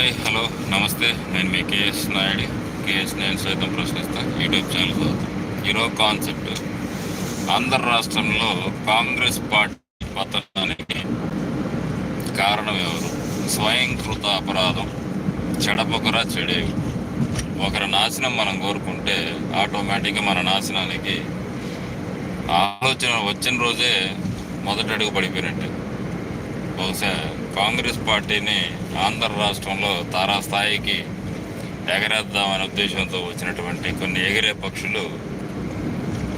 Hi hello నమస్తే. నేను మీ KS Naidu. KS నేను సైతం ప్రశ్నిస్తా. యూట్యూబ్ ఛానల్ చదువుతాను ఈరోజు కాన్సెప్ట్ ఆంధ్ర రాష్ట్రంలో కాంగ్రెస్ పార్టీ పతనానికి కారణం ఎవరు? స్వయంకృత అపరాధం చెడపొకర చెడేవి. ఒకరి నాశనం మనం కోరుకుంటే ఆటోమేటిక్గా మన నాశనానికి ఆలోచన వచ్చిన రోజే మొదట అడుగు పడిపోయినట్టు. బహుశా కాంగ్రెస్ పార్టీని ఆంధ్ర రాష్ట్రంలో తారాస్థాయికి ఎగరేద్దామనే ఉద్దేశంతో వచ్చినటువంటి కొన్ని ఎగిరే పక్షులు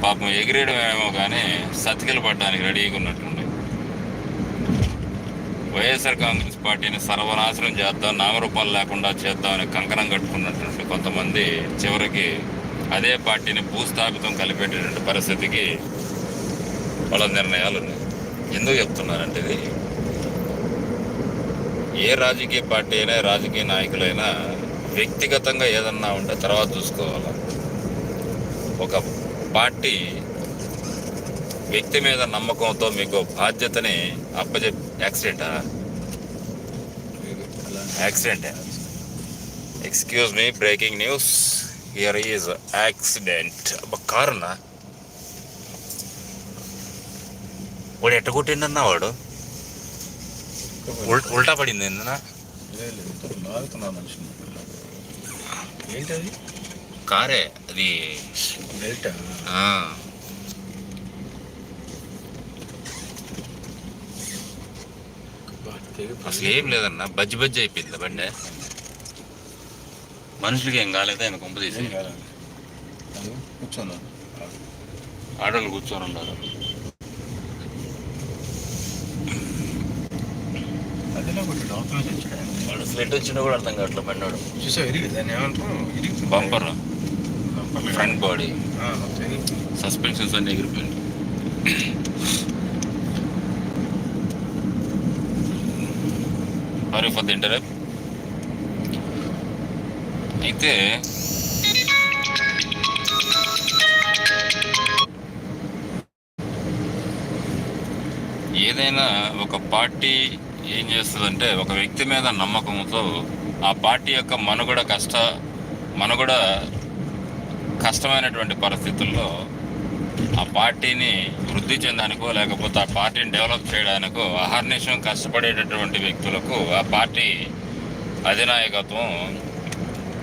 పాపం ఎగిరేయడం ఏమో కానీ సతికిలు పడడానికి రెడీగా ఉన్నట్లుంది వైఎస్ఆర్ కాంగ్రెస్ పార్టీని సర్వనాశనం చేద్దాం నామరూపాలు లేకుండా చేద్దామని కంకణం కట్టుకున్నటువంటి కొంతమంది చివరికి అదే పార్టీని భూస్థాపితం కలిపేటటువంటి పరిస్థితికి వాళ్ళ నిర్ణయాలు ఉన్నాయి. ఎందుకు చెప్తున్నారంటే ఇది ఏ రాజకీయ పార్టీ అయినా రాజకీయ నాయకులైనా వ్యక్తిగతంగా ఏదన్నా ఉంటే తర్వాత చూసుకోవాలి? ఒక పార్టీ వ్యక్తి మీద నమ్మకంతో మీకు బాధ్యతని అప్పచెప్ యాక్సిడెంటా? Accident. Excuse me breaking news here is accident కారునా? వాడు ఎట్టగొట్టిండన్నా వాడు? ఉల్టా పడింది మనిషిని ఏంటది? కారే అది. డెల్టా ఆ, అసలు ఏం లేదన్నా బజ్జి బజ్జి అయిపోయింది బండి. మనుషులకి ఏం కాలేదు ఆయన కొంప తీసి? ఆడోళ్ళు కూర్చొని ఉన్నారు అదేలా ఒకటి డాక్టర్ తెచ్చాడు వాడు అసలు ఎటు వచ్చినా కూడా అర్థం కావట్లేదు బండి వాడు చూసావు ఇరిగి దాన్ని ఇరిగి బంపర్ ఫ్రంట్ బాడీ సస్పెన్షన్స్ అన్ని ఎగిరిపోయింది సారీ ఫర్ ది ఇంటరప్ట్ అయితే ఏదైనా ఒక పార్టీ ఏం చేస్తుందంటే ఒక వ్యక్తి మీద నమ్మకంతో ఆ పార్టీ యొక్క మనుగడ కష్ట మనుగడ కష్టమైనటువంటి పరిస్థితుల్లో ఆ పార్టీని వృద్ధి చెందడానికో లేకపోతే ఆ పార్టీని డెవలప్ చేయడానికో అహర్నిశం కష్టపడేటటువంటి వ్యక్తులకు ఆ పార్టీ అధినాయకత్వం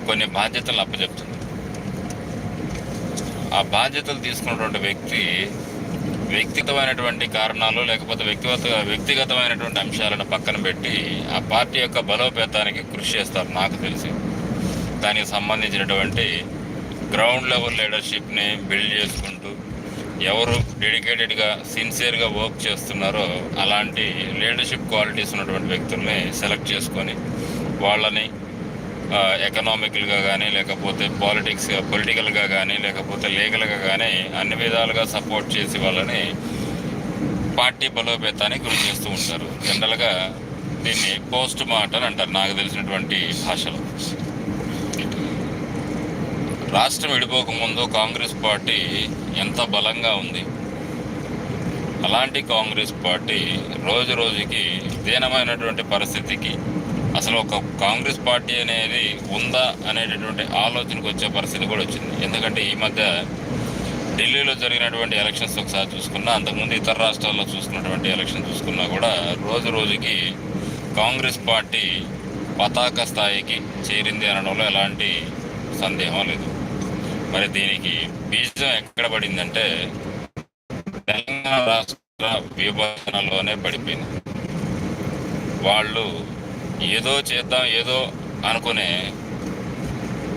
కొన్ని బాధ్యతలు అప్పచెప్తుంది. ఆ బాధ్యతలు తీసుకున్నటువంటి వ్యక్తి వ్యక్తిగతమైనటువంటి కారణాలు లేకపోతే వ్యక్తిగత వ్యక్తిగతమైనటువంటి అంశాలను పక్కన పెట్టి ఆ పార్టీ యొక్క బలోపేతానికి కృషి చేస్తారు నాకు తెలిసి. దానికి సంబంధించినటువంటి గ్రౌండ్ లెవెల్ లీడర్షిప్ని బిల్డ్ చేసుకుంటూ ఎవరు డెడికేటెడ్గా సిన్సియర్గా వర్క్ చేస్తున్నారో అలాంటి లీడర్షిప్ క్వాలిటీస్ ఉన్నటువంటి వ్యక్తుల్ని సెలెక్ట్ చేసుకొని వాళ్ళని ఎకనామికల్గా కానీ లేకపోతే పాలిటిక్స్ పొలిటికల్గా కానీ లేకపోతే లీగల్గా కానీ అన్ని విధాలుగా సపోర్ట్ చేసి వాళ్ళని పార్టీ బలోపేతానికి కృషి చేస్తూ ఉంటారు. జనరల్గా దీన్ని పోస్ట్ మార్ట్ అని అంటారు. నాకు తెలిసినటువంటి భాషలో. రాష్ట్రం విడిపోకముందు కాంగ్రెస్ పార్టీ ఎంత బలంగా ఉంది? అలాంటి కాంగ్రెస్ పార్టీ రోజు రోజుకి దీనమైనటువంటి పరిస్థితికి అసలు ఒక కాంగ్రెస్ పార్టీ అనేది ఉందా అనేటటువంటి ఆలోచనకు వచ్చే పరిస్థితి కూడా వచ్చింది. ఎందుకంటే ఈ మధ్య ఢిల్లీలో జరిగినటువంటి ఎలక్షన్స్ ఒకసారి చూసుకున్నా అంతకుముందు ఇతర రాష్ట్రాల్లో చూసుకున్నటువంటి ఎలక్షన్ చూసుకున్నా కూడా రోజు రోజుకి కాంగ్రెస్ పార్టీ పతాక స్థాయికి చేరింది అనడంలో ఎలాంటి సందేహం లేదు. మరి దీనికి బీజం ఎక్కడ పడిందంటే తెలంగాణ రాష్ట్ర విభజనలోనే పడిపోయింది. వాళ్ళు ఏదో చేద్దాం ఏదో అనుకునే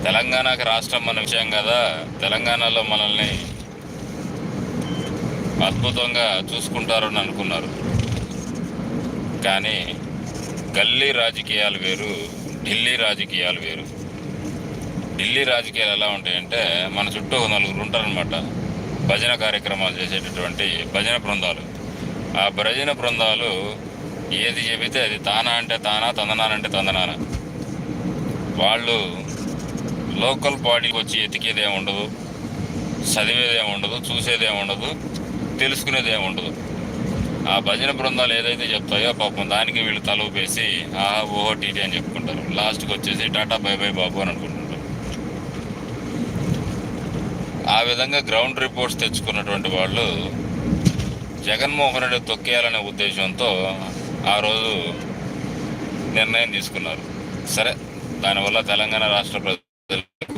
తెలంగాణకి రాష్ట్రం మన విషయం కదా. తెలంగాణలో మనల్ని అద్భుతంగా చూసుకుంటారని అనుకున్నారు. కానీ గల్లీ రాజకీయాలు వేరు ఢిల్లీ రాజకీయాలు వేరు. ఢిల్లీ రాజకీయాలు ఎలా ఉంటాయంటే మన చుట్టూ నలుగురు ఉంటారనమాట భజన కార్యక్రమాలు చేసేటటువంటి భజన బృందాలు. ఆ భజన బృందాలు ఏది చెబితే అది తానా అంటే తానా తందనానంటే తందనాన. వాళ్ళు లోకల్ బాడీకి వచ్చి ఎతికేది ఏమి ఉండదు చదివేది ఏమి ఉండదు చూసేది ఏమి ఉండదు తెలుసుకునేది ఏమి ఉండదు. ఆ భజన బృందాలు ఏదైతే చెప్తాయో పాపం దానికి వీళ్ళు తల ఆహా ఆ ఓహో టీటీ అని చెప్పుకుంటారు. లాస్ట్కి వచ్చేసి టాటా బై బై బాబు అని అనుకుంటుంటారు. ఆ విధంగా గ్రౌండ్ రిపోర్ట్స్ తెచ్చుకున్నటువంటి వాళ్ళు జగన్మోహన్ రెడ్డి తొక్కేయాలనే ఉద్దేశంతో ఆ రోజు నిర్ణయం తీసుకున్నారు. సరే దానివల్ల తెలంగాణ రాష్ట్ర ప్రజలకు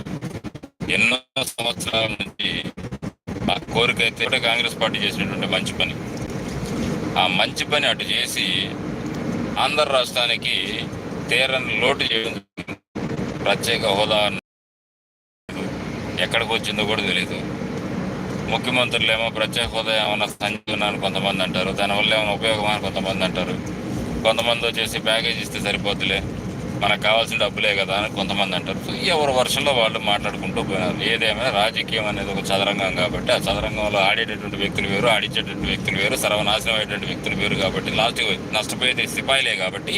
ఎన్నో సంవత్సరాల నుంచి ఆ కోరిక అయితే కాంగ్రెస్ పార్టీ చేసినటువంటి మంచి పని. ఆ మంచి పని అటు చేసి ఆంధ్ర రాష్ట్రానికి తీరని లోటు చేయడం ప్రత్యేక హోదా ఎక్కడికి వచ్చిందో కూడా తెలియదు ముఖ్యమంత్రులు ఏమో ప్రత్యేక హోదా ఏమైనా సంజీవన అని కొంతమంది అంటారు. దానివల్ల ఏమైనా ఉపయోగం అని కొంతమంది అంటారు. కొంతమంది వచ్చేసి ప్యాకేజ్ ఇస్తే సరిపోద్దులే. మనకు కావాల్సిన డబ్బులే కదా అని కొంతమంది అంటారు. సో ఎవరి వర్షంలో వాళ్ళు మాట్లాడుకుంటూ పోయినారు. ఏదేమైనా రాజకీయం అనేది ఒక చదరంగం కాబట్టి ఆ చదరంగంలో ఆడేటటువంటి వ్యక్తులు వేరు ఆడించేటటువంటి వ్యక్తులు వేరు సర్వనాశనం అయ్యేటువంటి వ్యక్తులు వేరు కాబట్టి లాస్ట్ నష్టపోయేది సిపాయిలే కాబట్టి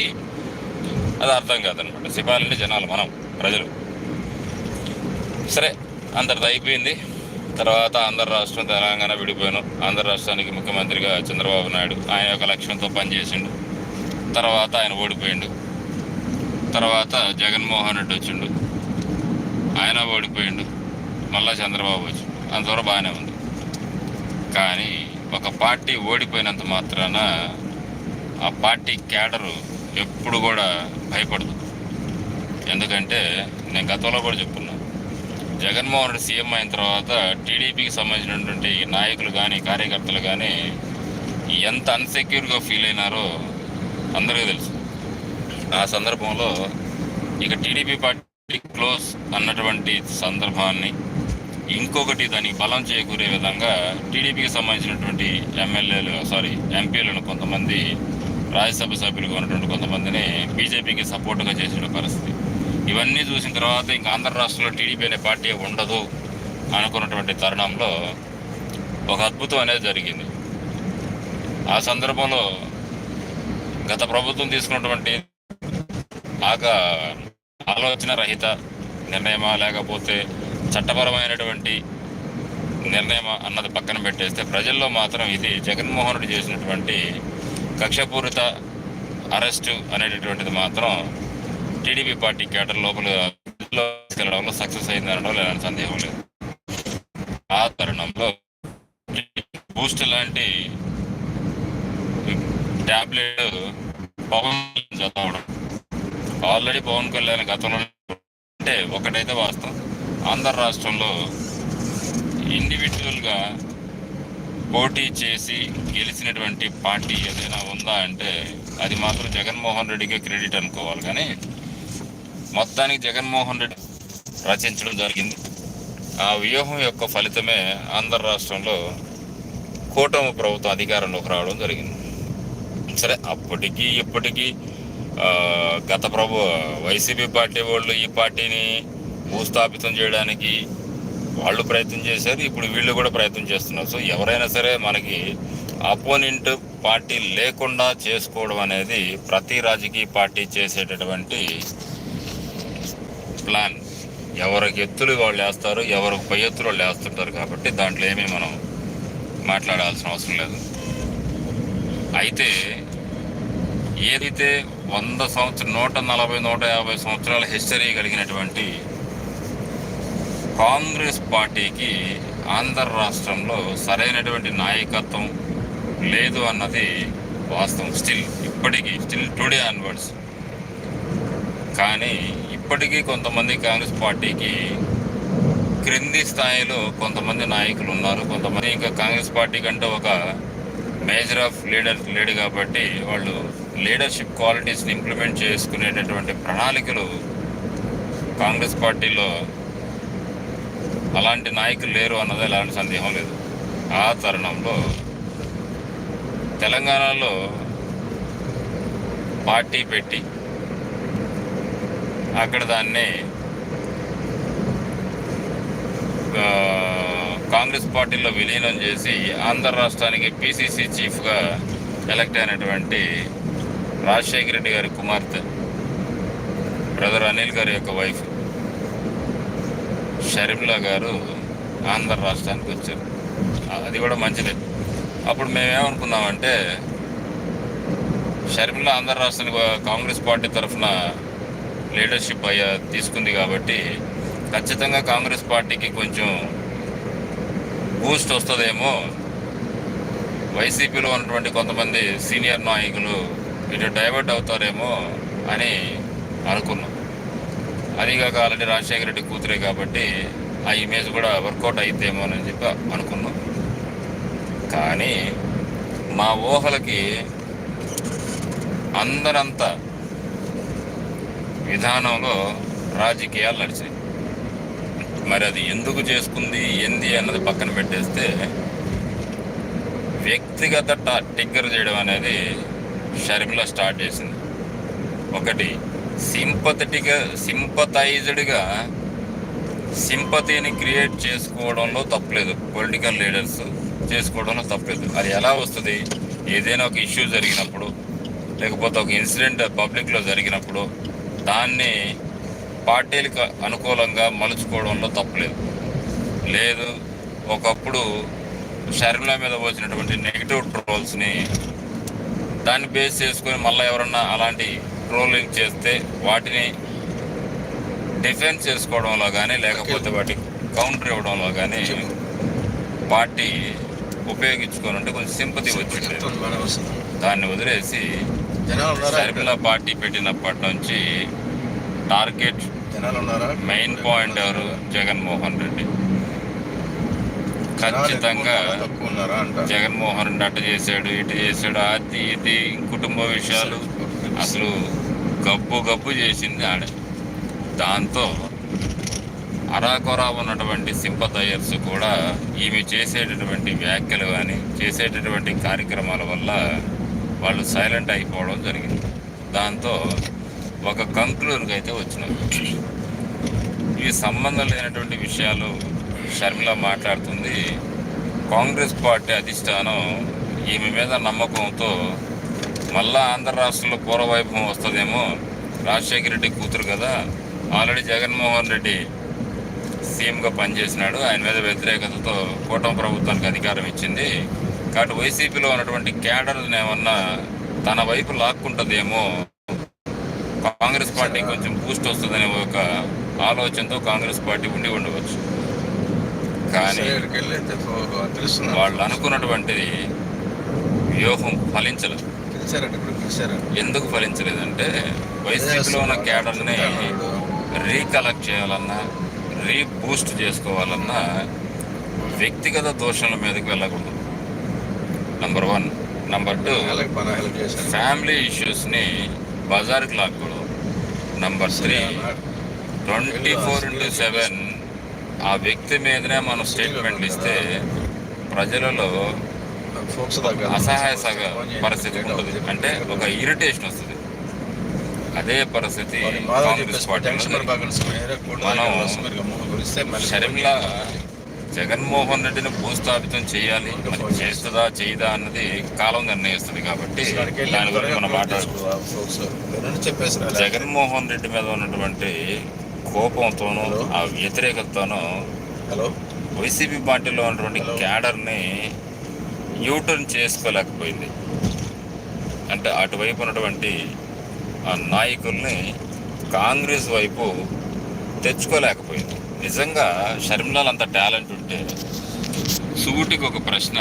అది అర్థం కాదనమాట. సిపాయిలు అంటే జనాలు మనం ప్రజలు. సరే అంతటితో అయిపోయింది. తర్వాత ఆంధ్ర రాష్ట్రం తెలంగాణ విడిపోయాను. ఆంధ్ర రాష్ట్రానికి ముఖ్యమంత్రిగా చంద్రబాబు నాయుడు. ఆయన యొక్క లక్ష్యంతో పనిచేసిండు. తర్వాత ఆయన ఓడిపోయిండు. తర్వాత జగన్మోహన్ రెడ్డి వచ్చిండు. ఆయన ఓడిపోయిండు. మళ్ళా చంద్రబాబు వచ్చిండు. అంతవరకు బాగానే ఉంది. కానీ ఒక పార్టీ ఓడిపోయినంత మాత్రాన ఆ పార్టీ క్యాడరు ఎప్పుడు కూడా భయపడదు. ఎందుకంటే నేను గతంలో కూడా చెప్పుకున్నా జగన్మోహన్ రెడ్డి సీఎం అయిన తర్వాత టీడీపీకి సంబంధించినటువంటి నాయకులు కానీ కార్యకర్తలు కానీ ఎంత అన్సెక్యూర్గా ఫీల్ అయినారో అందరికీ తెలుసు. ఆ సందర్భంలో ఇక టీడీపీ పార్టీ క్లోజ్ అన్నటువంటి సందర్భాన్ని ఇంకొకటి దానికి బలం చేకూరే విధంగా టీడీపీకి సంబంధించినటువంటి ఎమ్మెల్యేలు సారీ ఎంపీలను కొంతమంది రాజ్యసభ సభ్యులుగా ఉన్నటువంటి కొంతమందిని బీజేపీకి సపోర్టుగా చేసిన పరిస్థితి. ఇవన్నీ చూసిన తర్వాత ఇంకా ఆంధ్ర రాష్ట్రంలో టీడీపీ అనే పార్టీ ఉండదు అనుకున్నటువంటి తరుణంలో ఒక అద్భుతం అనేది జరిగింది. ఆ సందర్భంలో గత ప్రభుత్వం తీసుకున్నటువంటి ఆక ఆలోచన రహిత నిర్ణయమా లేకపోతే చట్టపరమైనటువంటి నిర్ణయమా అన్నది పక్కన పెట్టేస్తే ప్రజల్లో మాత్రం ఇది జగన్మోహన్ రెడ్డి చేసినటువంటి కక్షపూరిత అరెస్టు అనేటటువంటిది మాత్రం టీడీపీ పార్టీ కేటర్ లోపల తీసుకెళ్ళడంలో సక్సెస్ అయిందనడం అనడంలో ఎలాంటి సందేహం లేదు. ఆ తరుణంలో బూస్ట్ లాంటి టాబ్లెట్ పవన్ చదవడం ఆల్రెడీ పవన్ కళ్యాణ్ గతంలో అంటే ఒకటైతే వాస్తవం. ఆంధ్ర రాష్ట్రంలో ఇండివిజువల్గా పోటీ చేసి గెలిచినటువంటి పార్టీ ఏదైనా ఉందా అంటే అది మాత్రం జగన్మోహన్ రెడ్డికే క్రెడిట్ అనుకోవాలి. కానీ మొత్తానికి జగన్మోహన్ రెడ్డి రచించడం జరిగింది. ఆ వ్యూహం యొక్క ఫలితమే ఆంధ్ర రాష్ట్రంలో కూటమి ప్రభుత్వం అధికారంలోకి రావడం జరిగింది. సరే అప్పటికి ఇప్పటికీ గత ప్రభు వైసీపీ పార్టీ వాళ్ళు ఈ పార్టీని భూస్థాపితం చేయడానికి వాళ్ళు ప్రయత్నం చేశారు ఇప్పుడు వీళ్ళు కూడా ప్రయత్నం చేస్తున్నారు. సో ఎవరైనా సరే మనకి అపోనెంట్ పార్టీ లేకుండా చేసుకోవడం అనేది ప్రతి రాజకీయ పార్టీ చేసేటటువంటి ప్లాన్ ఎవరికి ఎత్తులు వాళ్ళు వేస్తారు ఎవరికి పై ఎత్తులు వాళ్ళు వేస్తుంటారు కాబట్టి దాంట్లో ఏమీ మనం మాట్లాడాల్సిన అవసరం లేదు. అయితే ఏదైతే వంద సంవత్సరం నూట నలభై నూట యాభై సంవత్సరాల హిస్టరీ కలిగినటువంటి కాంగ్రెస్ పార్టీకి ఆంధ్ర రాష్ట్రంలో సరైనటువంటి నాయకత్వం లేదు అన్నది వాస్తవం. స్టిల్ ఇప్పటికీ స్టిల్ టుడే ఆన్వర్డ్స్ కానీ ఇప్పటికీ కొంతమంది కాంగ్రెస్ పార్టీకి క్రింది స్థాయిలో కొంతమంది నాయకులు ఉన్నారు. కొంతమంది ఇంకా కాంగ్రెస్ పార్టీ కంటే ఒక మేజర్ ఆఫ్ లీడర్ లేడు కాబట్టి వాళ్ళు లీడర్షిప్ క్వాలిటీస్ని ఇంప్లిమెంట్ చేసుకునేటటువంటి ప్రణాళికలు కాంగ్రెస్ పార్టీలో అలాంటి నాయకులు లేరు అన్నది ఎలాంటి సందేహం లేదు. ఆ తరుణంలో తెలంగాణలో పార్టీ పెట్టి అక్కడ దాన్ని కాంగ్రెస్ పార్టీలో విలీనం చేసి ఆంధ్ర రాష్ట్రానికి పిసిసి చీఫ్గా ఎలక్ట్ అయినటువంటి రాజశేఖర రెడ్డి గారి కుమార్తె బ్రదర్ అనిల్ గారి యొక్క వైఫ్ షర్మిలా గారు ఆంధ్ర రాష్ట్రానికి వచ్చారు. అది కూడా మంచిదే. అప్పుడు మేమేమనుకున్నామంటే షర్మిల ఆంధ్ర రాష్ట్రానికి కాంగ్రెస్ పార్టీ తరఫున లీడర్షిప్ అయ్యా తీసుకుంది కాబట్టి ఖచ్చితంగా కాంగ్రెస్ పార్టీకి కొంచెం బూస్ట్ వస్తుందేమో. వైసీపీలో ఉన్నటువంటి కొంతమంది సీనియర్ నాయకులు ఇటు డైవర్ట్ అవుతారేమో అని అనుకున్నాం. అదిగాక ఆల్రెడీ రాజశేఖర రెడ్డి కూతురే కాబట్టి ఆ ఇమేజ్ కూడా వర్కౌట్ అయిద్దేమో అని చెప్పి అనుకున్నాం. కానీ మా ఊహలకి అందరంతా విధానంలో రాజకీయాలు నడిచాయి. మరి అది ఎందుకు చేసుకుంది ఏంది అన్నది పక్కన పెట్టేస్తే వ్యక్తిగత టిగ్గర్ చేయడం అనేది షర్మిల స్టార్ట్ చేసింది. ఒకటి సింపథెటిక్ సింపథైజ్డ్గా సింపతిని క్రియేట్ చేసుకోవడంలో తప్పలేదు. పొలిటికల్ లీడర్స్ చేసుకోవడంలో తప్పలేదు. అది ఎలా వస్తుంది? ఏదైనా ఒక ఇష్యూ జరిగినప్పుడు లేకపోతే ఒక ఇన్సిడెంట్ పబ్లిక్లో జరిగినప్పుడు దాన్ని పార్టీలకు అనుకూలంగా మలుచుకోవడంలో తప్పలేదు. లేదు ఒకప్పుడు షర్మిల మీద వచ్చినటువంటి నెగిటివ్ ట్రోల్స్ని దాన్ని బేస్ చేసుకొని మళ్ళీ ఎవరన్నా అలాంటి ట్రోలింగ్ చేస్తే వాటిని డిఫెన్స్ చేసుకోవడంలో కానీ లేకపోతే వాటికి కౌంటర్ ఇవ్వడంలో కానీ పార్టీ ఉపయోగించుకొని ఉంటే కొంచెం సింపతి వచ్చింది. దాన్ని వదిలేసి షర్మిల పార్టీ పెట్టినప్పటి నుంచి టార్గెట్ మెయిన్ పాయింట్ ఎవరు? జగన్మోహన్ రెడ్డి. ఖచ్చితంగా జగన్మోహన్ రెడ్డి అటు చేశాడు ఇటు చేశాడు అది ఇది కుటుంబ విషయాలు. అసలు గబ్బు గబ్బు చేసింది ఆడ. దాంతో అరాకొరా ఉన్నటువంటి సింపతయ్యర్స్ కూడా ఈమె చేసేటటువంటి వ్యాఖ్యలు కానీ చేసేటటువంటి కార్యక్రమాల వల్ల వాళ్ళు సైలెంట్ అయిపోవడం జరిగింది. దాంతో ఒక కంక్లూర్కి అయితే వచ్చినాం. ఈ సంబంధం లేనటువంటి విషయాలు షర్మిల మాట్లాడుతుంది. కాంగ్రెస్ పార్టీ అధిష్టానం ఈమె మీద నమ్మకంతో మళ్ళా ఆంధ్ర రాష్ట్రంలో పూర్వవైభవం వస్తుందేమో రాజశేఖర రెడ్డి కూతురు కదా. ఆల్రెడీ జగన్మోహన్ రెడ్డి సీఎంగా పనిచేసినాడు. ఆయన మీద వ్యతిరేకతతో కూటమి ప్రభుత్వానికి అధికారం ఇచ్చింది. కాబట్టి వైసీపీలో ఉన్నటువంటి క్యాడర్ని ఏమన్నా తన వైపు లాక్కుంటుందేమో కాంగ్రెస్ పార్టీ కొంచెం బూస్ట్ వస్తుందనే ఒక ఆలోచనతో కాంగ్రెస్ పార్టీ ఉండి ఉండవచ్చు. కానీ వెళ్ళి అయితే ఫో- తెలుస్తుంది వాళ్ళు అనుకున్నటువంటి వ్యూహం ఫలించలేదు. ఎందుకు ఫలించలేదంటే వైసీపీలో ఉన్న క్యాడర్ని రీకలెక్ట్ చేయాలన్నా రీబూస్ట్ చేసుకోవాలన్నా వ్యక్తిగత దోషణల మీదకి వెళ్ళకూడదు. Number one number two family ఇష్యూస్ని బజార్కి లాక్కూడదు number three twenty four into seven ఆ వ్యక్తి మీదనే మనం స్టేట్మెంట్లు ఇస్తే ప్రజలలో అసహాయ సగ పరిస్థితి ఉంటుంది. అంటే ఒక ఇరిటేషన్ వస్తుంది. అదే పరిస్థితి కాంగ్రెస్ జరిగింది. మనం షర్మిల జగన్మోహన్ రెడ్డిని భూస్థాపితం చేయాలి మరి చేస్తుందా చేయదా అన్నది కాలం నిర్ణయిస్తుంది కాబట్టి దాని గురించి మనం మాట్లాడుకుందాం. చెప్పేసి జగన్మోహన్ రెడ్డి మీద ఉన్నటువంటి కోపంతోనూ ఆ వ్యతిరేకతతోనూ వైసీపీ పార్టీలో ఉన్నటువంటి క్యాడర్ని యూటర్న్ చేసుకోలేకపోయింది. అంటే అటువైపు ఉన్నటువంటి ఆ నాయకుల్ని కాంగ్రెస్ వైపు తెచ్చుకోలేకపోయింది. నిజంగా షర్మిలాల్ అంత టాలెంట్ ఉంటే సుగుటికి ఒక ప్రశ్న.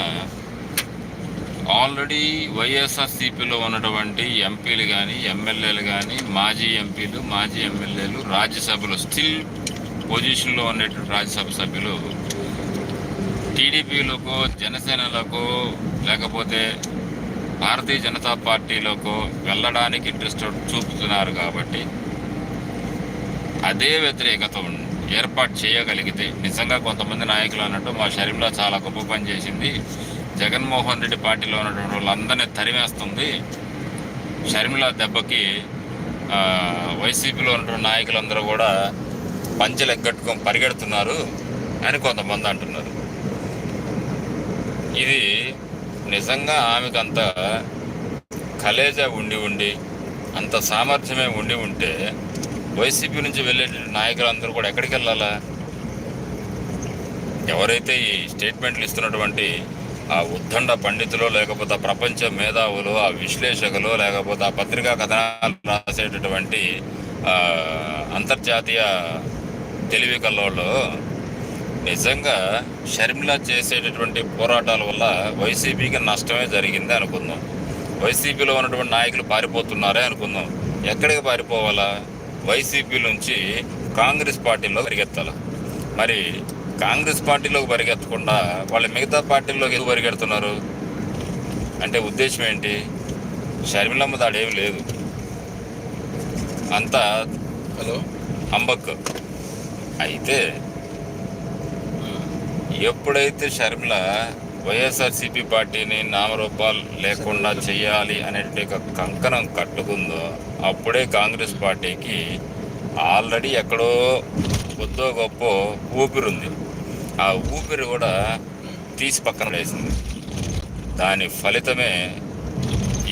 ఆల్రెడీ వైఎస్ఆర్సీపీలో ఉన్నటువంటి ఎంపీలు కానీ ఎమ్మెల్యేలు కానీ మాజీ ఎంపీలు మాజీ ఎమ్మెల్యేలు రాజ్యసభలో స్టిల్ పొజిషన్లో ఉండేటువంటి రాజ్యసభ సభ్యులు టీడీపీలోకో జనసేనలోకో లేకపోతే భారతీయ జనతా పార్టీలోకో వెళ్ళడానికి ఇంట్రెస్ట్ చూపుతున్నారు కాబట్టి అదే వ్యతిరేకత ఉంది. ఏర్పాటు చేయగలిగితే నిజంగా కొంతమంది నాయకులు అన్నట్టు మా షరీంలో చాలా గొప్ప పని చేసింది. జగన్మోహన్ రెడ్డి పార్టీలో ఉన్నటువంటి వాళ్ళందరినీ తరిమేస్తుంది. షర్మిల దెబ్బకి వైసీపీలో ఉన్నటువంటి నాయకులందరూ కూడా పంచెలు ఎగ్గట్టుకొని పరిగెడుతున్నారు అని కొంతమంది అంటున్నారు. ఇది నిజంగా ఆమెకు అంత కలేజా ఉండి ఉండి అంత సామర్థ్యమే ఉండి ఉంటే వైసీపీ నుంచి వెళ్ళే నాయకులందరూ కూడా ఎక్కడికి వెళ్ళాలా? ఎవరైతే ఈ స్టేట్మెంట్లు ఇస్తున్నటువంటి ఆ ఉద్దండ పండితులు లేకపోతే ప్రపంచ మేధావులు ఆ విశ్లేషకులు లేకపోతే ఆ పత్రికా కథనాలు రాసేటటువంటి అంతర్జాతీయ తెలివి కల్లోళ్ళు నిజంగా షర్మిల చేసేటటువంటి పోరాటాల వల్ల వైసీపీకి నష్టమే జరిగింది అనుకుందాం. వైసీపీలో ఉన్నటువంటి నాయకులు పారిపోతున్నారే అనుకుందాం. ఎక్కడికి పారిపోవాలా? వైసీపీ నుంచి కాంగ్రెస్ పార్టీలో పరిగెత్తాలి. మరి కాంగ్రెస్ పార్టీలోకి పరిగెత్తకుండా వాళ్ళు మిగతా పార్టీల్లోకి ఎందుకు పరిగెడుతున్నారు? అంటే ఉద్దేశం ఏంటి? షర్మిలమ్మ దాడేం లేదు. అంతా హలో? అంబక్. అయితే ఎప్పుడైతే షర్మిల వైఎస్ఆర్సీపీ పార్టీని నామరూపాలు లేకుండా చేయాలి అనేటువంటి ఒక కంకణం కట్టుకుందో అప్పుడే కాంగ్రెస్ పార్టీకి ఆల్రెడీ ఎక్కడో కొద్దో గొప్ప ఊపిరి ఉంది. ఆ ఊపిరి కూడా తీసి పక్కన వేసింది దాని ఫలితమే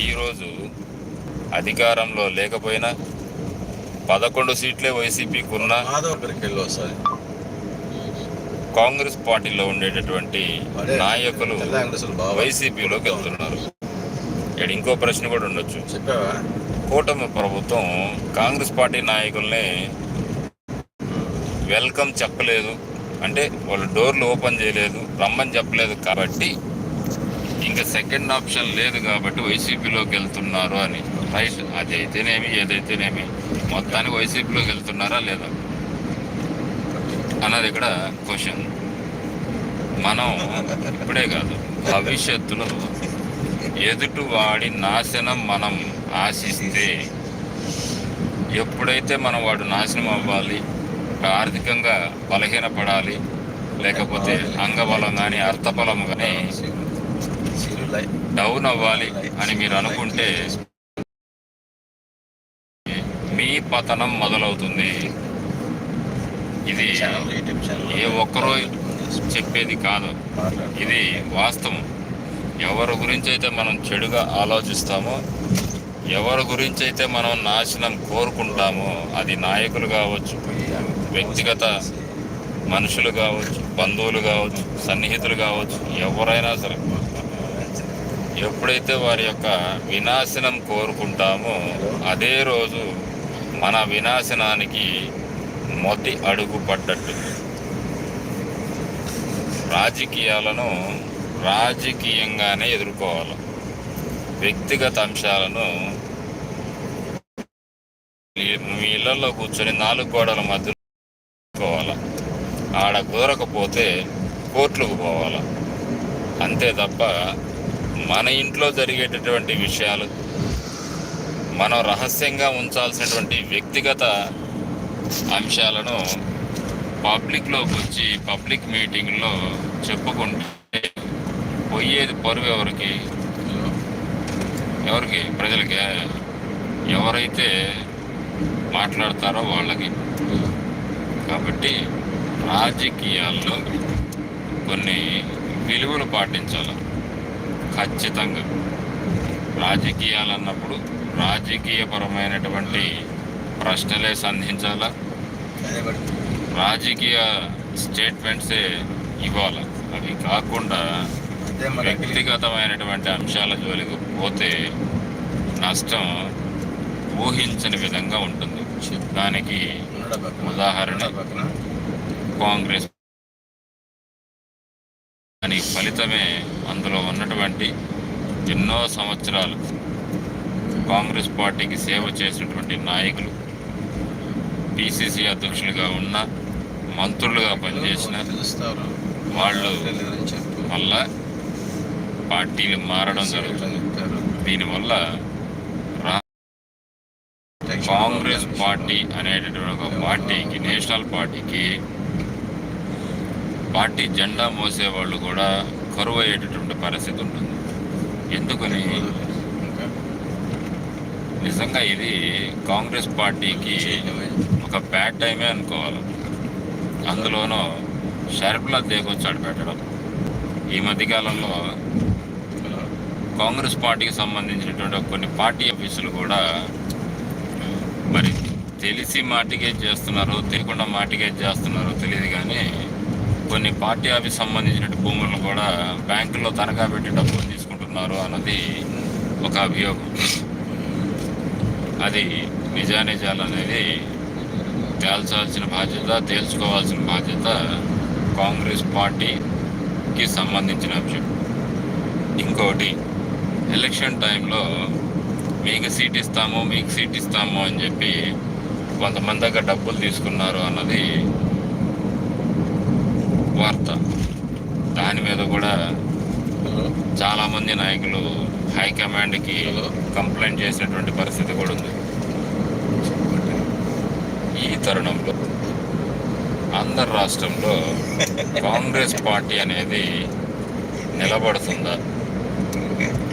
ఈరోజు అధికారంలో లేకపోయినా పదకొండు సీట్లే వైసీపీకి ఉన్నా మాధవ్ దగ్గరికి వెళ్ళి ఒకసారి కాంగ్రెస్ పార్టీలో ఉండేటటువంటి. నాయకులు వైసీపీలోకి వెళ్తున్నారు ఇక్కడ ఇంకో ప్రశ్న కూడా ఉండొచ్చు. కూటమి ప్రభుత్వం కాంగ్రెస్ పార్టీ నాయకుల్ని వెల్కమ్ చెప్పలేదు. అంటే వాళ్ళు డోర్లు ఓపెన్ చేయలేదు రమ్మని చెప్పలేదు కాబట్టి ఇంకా సెకండ్ ఆప్షన్ లేదు కాబట్టి వైసీపీలోకి వెళ్తున్నారు అని. రైట్ అది అయితేనేమి ఏదైతేనేమి మొత్తానికి వైసీపీలోకి వెళ్తున్నారా లేదా? అన్నది ఇక్కడ క్వశ్చన్. మనం ఇప్పుడే కాదు భవిష్యత్తులో ఎదుటి వాడి నాశనం మనం ఆశిస్తే ఎప్పుడైతే మనం వాడు నాశనం అవ్వాలి ఆర్థికంగా బలహీనపడాలి లేకపోతే అంగబలం కానీ అర్థబలం కానీ డౌన్ అవ్వాలి అని మీరు అనుకుంటే మీ పతనం మొదలవుతుంది. ఇది ఏ ఒక్కరో చెప్పేది కాదు. ఇది వాస్తవం. ఎవరి గురించి అయితే మనం చెడుగా ఆలోచిస్తామో ఎవరి గురించి అయితే మనం నాశనం కోరుకుంటామో అది నాయకులు కావచ్చు వ్యక్తిగత మనుషులు కావచ్చు బంధువులు కావచ్చు సన్నిహితులు కావచ్చు ఎవరైనా సరే. ఎప్పుడైతే వారి యొక్క వినాశనం కోరుకుంటామో అదే రోజు మన వినాశనానికి మొదటి అడుగు పడ్డట్టు. రాజకీయాలను రాజకీయంగానే ఎదుర్కోవాలి. వ్యక్తిగత అంశాలను మీ ఇళ్ళలో కూర్చొని నాలుగు గోడల మధ్య పోవాలా ఆడ కుదరకపోతే కోర్టులకు పోవాలా. అంతే తప్ప మన ఇంట్లో జరిగేటటువంటి విషయాలు మనం రహస్యంగా ఉంచాల్సినటువంటి వ్యక్తిగత అంశాలను పబ్లిక్లోకి వచ్చి పబ్లిక్ మీటింగ్లో చెప్పుకుంటే పోయేది పరువు ఎవరికి? ఎవరికి? ప్రజలకి? ఎవరైతే మాట్లాడతారో వాళ్ళకి. కాబట్టి రాజకీయాల్లో కొన్ని విలువలు పాటించాలి. ఖచ్చితంగా. రాజకీయాలు అన్నప్పుడు రాజకీయపరమైనటువంటి ప్రశ్నలే సంధించాలా? రాజకీయ స్టేట్మెంట్సే ఇవ్వాలి? అవి కాకుండా వ్యక్తిగతమైనటువంటి అంశాల జోలికి పోతే నష్టం ఊహించని విధంగా ఉంటుంది. దానికి? ఉదాహరణ కాంగ్రెస్. దానికి ఫలితమే అందులో ఉన్నటువంటి ఎన్నో సంవత్సరాలు కాంగ్రెస్ పార్టీకి సేవ చేసినటువంటి నాయకులు. పిసిసి అధ్యక్షులుగా ఉన్న మంత్రులుగా పనిచేసిన వాళ్ళు మళ్ళా పార్టీలు మారడం జరుగుతుంది. దీనివల్ల కాంగ్రెస్ పార్టీ అనేటటువంటి ఒక పార్టీకి నేషనల్ పార్టీకి పార్టీ జెండా మోసే వాళ్ళు కూడా కరువు అయ్యేటటువంటి పరిస్థితి ఉంటుంది. ఎందుకని? నిజంగా ఇది కాంగ్రెస్ పార్టీకి ఒక బ్యాడ్ టైమే అనుకోవాలి. అందులోనూ షర్పులా దేగొచ్చాడు పెట్టడం. ఈ మధ్యకాలంలో కాంగ్రెస్ పార్టీకి సంబంధించినటువంటి కొన్ని పార్టీ ఆఫీసులు కూడా మరి తెలిసి మాటిగే చేస్తున్నారో తెలియకుండా మాటిగే చేస్తున్నారో తెలియదు కానీ కొన్ని పార్టీ ఆఫీస్ సంబంధించిన భూములను కూడా బ్యాంకుల్లో తనఖా పెట్టి డబ్బులు తీసుకుంటున్నారు అన్నది ఒక అభియోగం. అది నిజానిజాలు అనేది తేల్చాల్సిన బాధ్యత తేల్చుకోవాల్సిన బాధ్యత కాంగ్రెస్ పార్టీకి సంబంధించిన అంశం. ఇంకోటి ఎలక్షన్ టైంలో మీకు సీట్ ఇస్తాము మీకు సీట్ ఇస్తాము అని చెప్పి కొంతమంది దగ్గర డబ్బులు తీసుకున్నారు అన్నది వార్త. దాని మీద కూడా హలో? చాలా మంది నాయకులు హైకమాండ్కి కంప్లైంట్ చేసినటువంటి పరిస్థితి కూడా ఉంది. ఈ తరుణంలో ఆంధ్ర రాష్ట్రంలో కాంగ్రెస్ పార్టీ అనేది నిలబడుతుందా?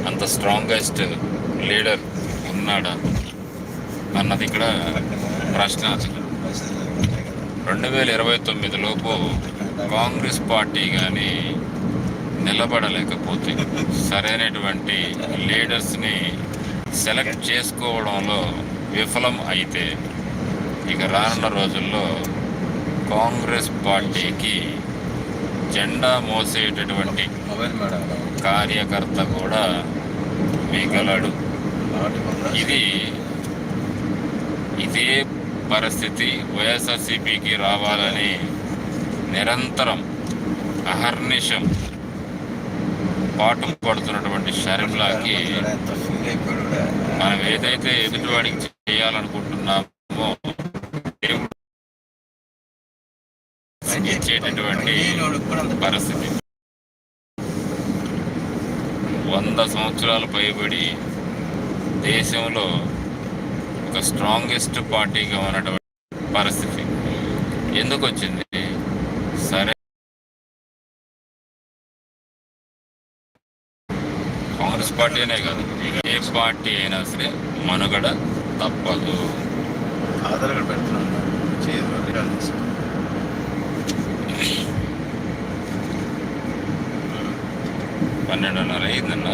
అంత స్ట్రాంగెస్ట్ లీడర్ ఉన్నాడా? అన్నది ఇక్కడ ప్రశ్న. అసలు రెండు వేల ఇరవై తొమ్మిది లోపు కాంగ్రెస్ పార్టీ కానీ నిలబడలేకపోతే సరైనటువంటి లీడర్స్ని సెలెక్ట్ చేసుకోవడంలో విఫలం అయితే ఇక రానున్న రోజుల్లో కాంగ్రెస్ పార్టీకి జెండా మోసేటటువంటి మొబైల్ కార్యకర్త కూడా మిగలడు. ఇది ఇదే పరిస్థితి వైఎస్ఆర్సీపీకి రావాలని నిరంతరం అహర్నిశం పాఠం పడుతున్నటువంటి షర్మిలాకి మనం ఏదైతే ఎదుటివాడికి చేయాలనుకుంటున్నామో దేవుడు ఇచ్చేటటువంటి పరిస్థితి. వంద సంవత్సరాలు పైబడి దేశంలో ఒక స్ట్రాంగెస్ట్ పార్టీగా ఉన్నటువంటి పరిస్థితి. ఎందుకు వచ్చింది కాంగ్రెస్ పార్టీ అనే కాదు. ఏ పార్టీ అయినా సరే మనుగడ తప్పదు. పెడుతున్నాను. పన్నెండున్నర అయిందన్న.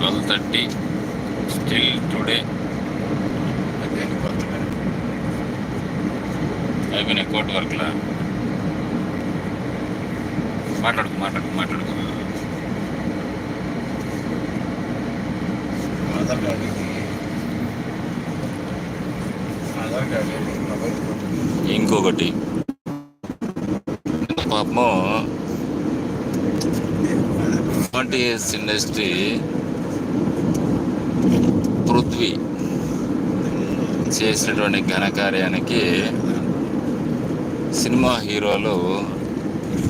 Twelve thirty. Still today. అయిపోయినాయి కోర్టు వర్క్లా? మాట్లాడుకు మాట్లాడుకు మాట్లాడుకు ఆధార్ కార్డుకి ఆధార్ కార్డు ఇంకొకటి. పాపము ఆర్టీఎస్ ఇండస్ట్రీ పృథ్వీ చేసినటువంటి ఘనకార్యానికి సినిమా హీరోలు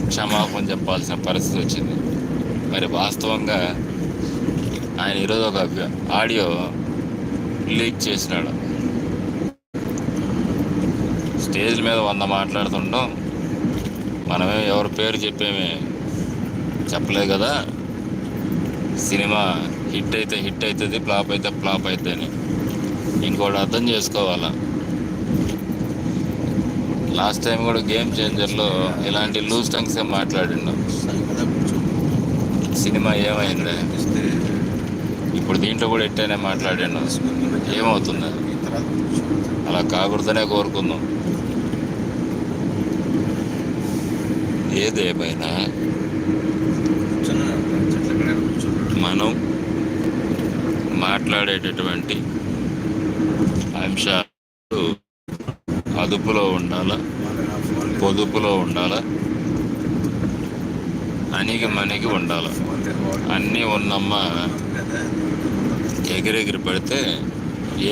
క్షమాపణ చెప్పాల్సిన పరిస్థితి వచ్చింది. మరి వాస్తవంగా ఆయన ఈరోజు ఒక ఆడియో లీక్ చేసినాడు. స్టేజ్ మీద వంద మాట్లాడుతుంటాం. మనమే ఎవరి పేరు చెప్పేమి చెప్పలేదు కదా. సినిమా హిట్ అయితే హిట్ అవుతుంది ఫ్లాప్ అయితే ఫ్లాప్ అవుతుంది అని. ఇంకోటి అర్థం చేసుకోవాలా? లాస్ట్ టైం కూడా గేమ్ చేంజర్లో ఇలాంటి లూజ్ టంగ్సే మాట్లాడిండు. సినిమా ఏమైంది? ఇప్పుడు దీంట్లో కూడా ఎట్టైనా మాట్లాడాను ఏమవుతుంది? అలా కాకూడదనే కోరుకుందాం. ఏదేమైనా మనం మాట్లాడేటటువంటి అంశాలు అదుపులో ఉండాల. పొదుపులో ఉండాల. అనిగి మనిగి ఉండాల. అన్నీ ఉన్నమ్మా. ఎగిరెగిరి పడితే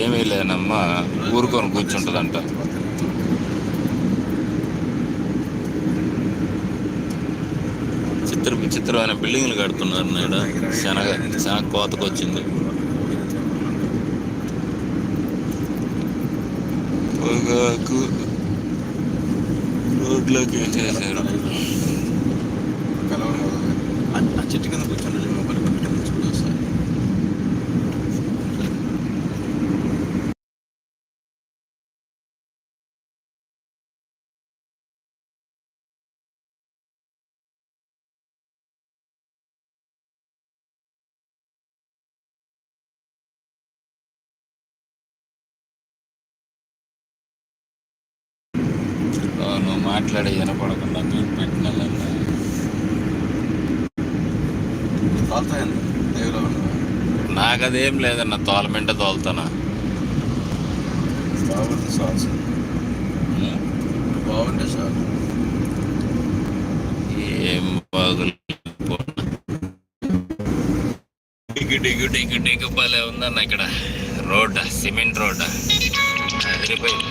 ఏమీ లేనమ్మా. ఊరుకొని కూర్చుంటుందంట. చిత్ర విచిత్రమైన బిల్డింగ్లు కడుతున్నారు నాయన శనగ శనగ కోతకు వచ్చింది పొగాకు రోడ్లోకి వేసేసారు కలవడం మొదలు మాట్లాడే వినపడకుండా మ్యూట్ పెట్టిన నాకదేం లేదన్న తోలమెంట తోలుతానా బాగుంటే సాల్స్ బాగుంటే సార్ ఏం బాగులు డిగ్గు డిగ్గు డిగ్గు డిగ్గు భలే ఉందన్న ఇక్కడ. రోడ్ సిమెంట్ రోడ్ అదిరిపోయింది.